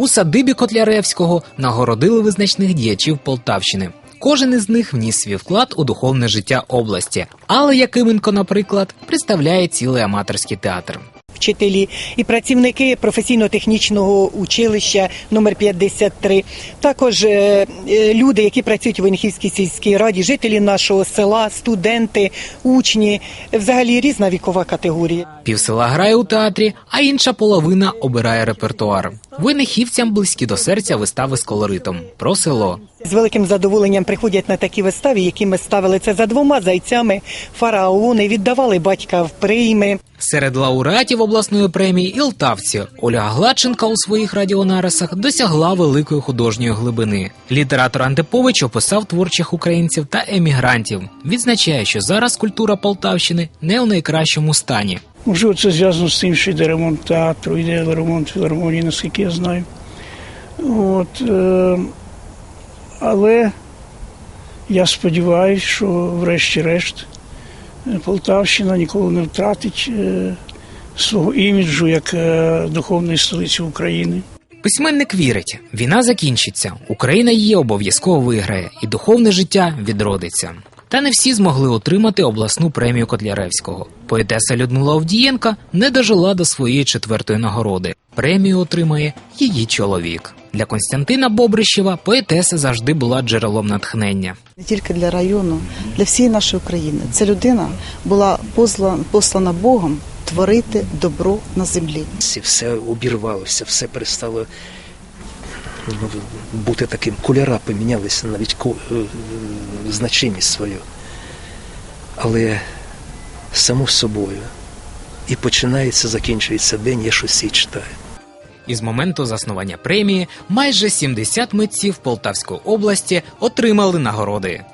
У садибі Котляревського нагородили визначних діячів Полтавщини. Кожен із них вніс свій вклад у духовне життя області. Але Якименко, наприклад, представляє цілий аматорський театр. вчителі і працівники професійно-технічного училища номер 53 також е, е, люди, які працюють в Венхівській сільській раді, жителі нашого села, студенти, учні, взагалі різна вікова категорія. Півсела грає у театрі, а інша половина обирає репертуар. Винихівцям близькі до серця вистави з колоритом про село. З великим задоволенням приходять на такі вистави, які ми ставили це за двома зайцями. Фараони віддавали батька в прийми. Серед лауреатів обласної премії Ілтавці Ольга Гладченка у своїх радіонарисах досягла великої художньої глибини. Літератор Антипович описав творчих українців та емігрантів. Відзначає, що зараз культура Полтавщини не у найкращому стані. Можливо, це зв'язано з тим, що йде ремонт театру, йде ремонт філармонії, наскільки я знаю. От, е, але я сподіваюся, що врешті-решт е, Полтавщина ніколи не втратить е, свого іміджу як духовної столиці України. Письменник вірить, війна закінчиться, Україна її обов'язково виграє, і духовне життя відродиться. Та не всі змогли отримати обласну премію Котляревського. Поетеса Людмила Овдієнка не дожила до своєї четвертої нагороди. Премію отримає її чоловік. Для Константина Бобрищева поетеса завжди була джерелом натхнення. не тільки для району, для всієї нашої України. Ця людина була позла- послана Богом творити добро на землі. Всі- все обірвалося, все перестало бути таким. Кольора помінялися навіть е, значимість свою. Але само собою. І починається, закінчується день, я щось і читаю. Із моменту заснування премії майже 70 митців Полтавської області отримали нагороди.